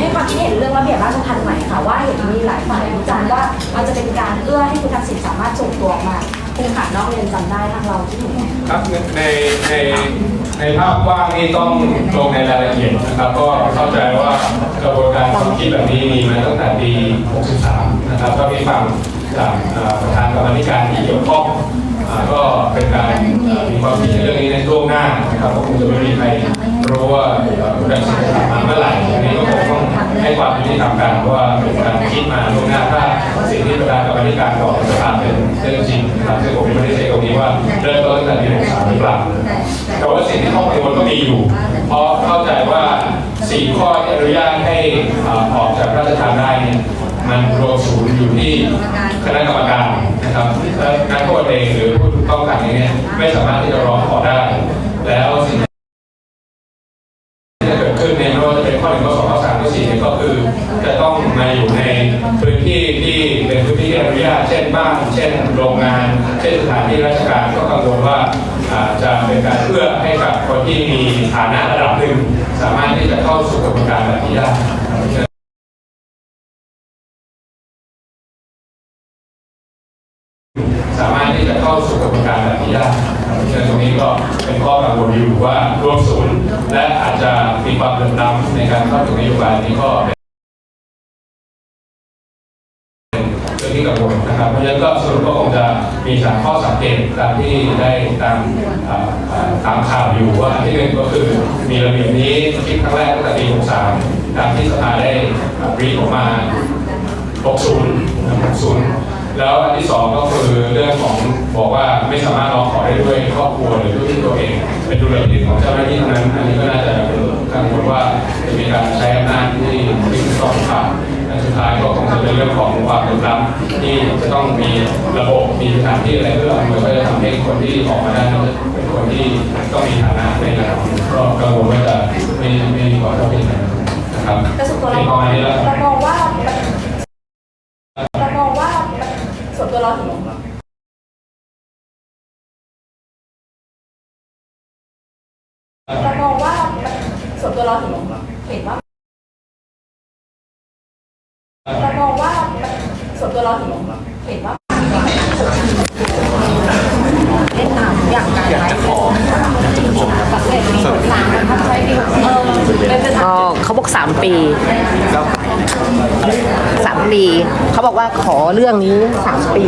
ให้ความคิดเห็นเรื่องระเบียบราชทัณฑ์ใหม่ค่ะ ว่าเห็นมีหลายฝ่ายวิจารณ์ว่ามันจะเป็นการเอื้อให้คุณทักษิณสามารถส่งตัวออกมาคุมขังนอกเรือนจำได้ทางเราที่ถูกไหมครับในในในภาพกว้างนี่ต้องลงในรายละเอียดนะครับก็เข้าใจว่ากระบวนการความคิดแบบนี้มีมาตั้งแต่ปี 63 นะครับก็มีฟังจากประธานกรรมธิการที่เกี่ยวข้องก็เป็นการมีความคิดเรื่องนี้ในล่วงหน้านะครับก็คงจะไม่มีใครรู้ว่าคุณทักษิณจะมาเมื่อไหร่อันนี้ก็ ให้ความยุติธรรมกันว่าเป็นการคิดมาล่วงหน้าถ้าสิ่งที่ประธานกรรมการบอกจะผ่าเป็นเรื่องจริงนะครับซึ่งผมไม่ได้ใช้ตรงนี้ว่าเริ่มต้นตั้งแต่ปี63หรือเปล่าแต่ว่าสิ่งที่ข้อกังวลก็มีอยู่ เพราะเข้าใจว่าสี่ข้อที่อนุญาตให้ออกจากราชทานได้เนี่ยมันรวมศูนย์อยู่ที่คณะกรรมการนะครับและนักโทษเองหรือผู้ถูกต้องขังเองเนี่ยไม่สามารถที่จะร้องขอได้ แล้วสิ่งที่จะเกิดขึ้นเนี่ยไม่ว่าจะเป็นข้อหนึ่งข้อสองข้อสาม สี่เนี่ยก็คือจะต้องมาอยู่ในพื้นที่ที่เป็นพื้นที่อนุญาตเช่นบ้านเช่นโรงงาน เช่นสถานที่ราชการก็กังวลว่าอ่าจะเป็นการเพื่อให้กับคนที่มีฐานะระดับหนึ่งสามารถที่จะเข้าสู่กระบวนการแบบนี้ได้ สามารถที่จะเข้าสู่กระบวนการแบบนี้ได้เพราะฉะนั้นตรงนี้ก็เป็นข้อกังวลอยู่ว่ารวมศูนย์ และอาจจะมีความเหลื่อมล้ำในการเข้าถึงนโยบายนี้ก็เป็นเรื่องที่กังวลนะครับ เพราะฉะนั้นก็สรุปก็คงจะมีสามข้อสังเกตตามที่ได้ตามตามข่าวอยู่ว่าอันที่หนึ่งก็คือมีระเบียบนี้คิดครั้งแรกตั้งแต่ปี 63 ตามที่สภาได้รีออกมา 60นะครับ60 แล้วอันที่สองก็คือเรื่องของบอกว่าไม่สามารถร้องขอได้ด้วยครอบครัวหรือด้วยที่ตัวเอง เป็นดุลยพินิจของเจ้าหน้าที่เท่านั้น อันนี้ก็น่าจะเป็นกังวลว่าจะมีการใช้อำนาจที่ที่ไม่ต้องผ่านและสุดท้ายก็คงจะเป็นเรื่องของความเหลื่อมล้ำที่จะต้องมีระบบมีสถานที่อะไรเพื่ออำนวยก็จะทำให้คนที่ออกมาได้เป็นคนที่ต้องมีฐานะในระดับหนึ่งก็กังวลว่าจะไม่ไม่มีความเท่าเทียมกันนะครับแต่ส่วนตัวเราเป็นมปอระงมาณนี้แล้วเรามองว่าเรามองว่าส่วน ตัวเราเห็นเรามองว่าส่วนตัวเราเห็นเห็นว่าเรามองว่าส่วนตัวเราเห็นเห็นว่าเล่นน้ำอย่างการไลฟ์ของกับเล่นมีผลต่างกันครับใช้ดีเออเป็นเป็นอ๋อเขาบอกสามปีสาม ปีเขาบอกว่าขอเรื่องนี้สามปี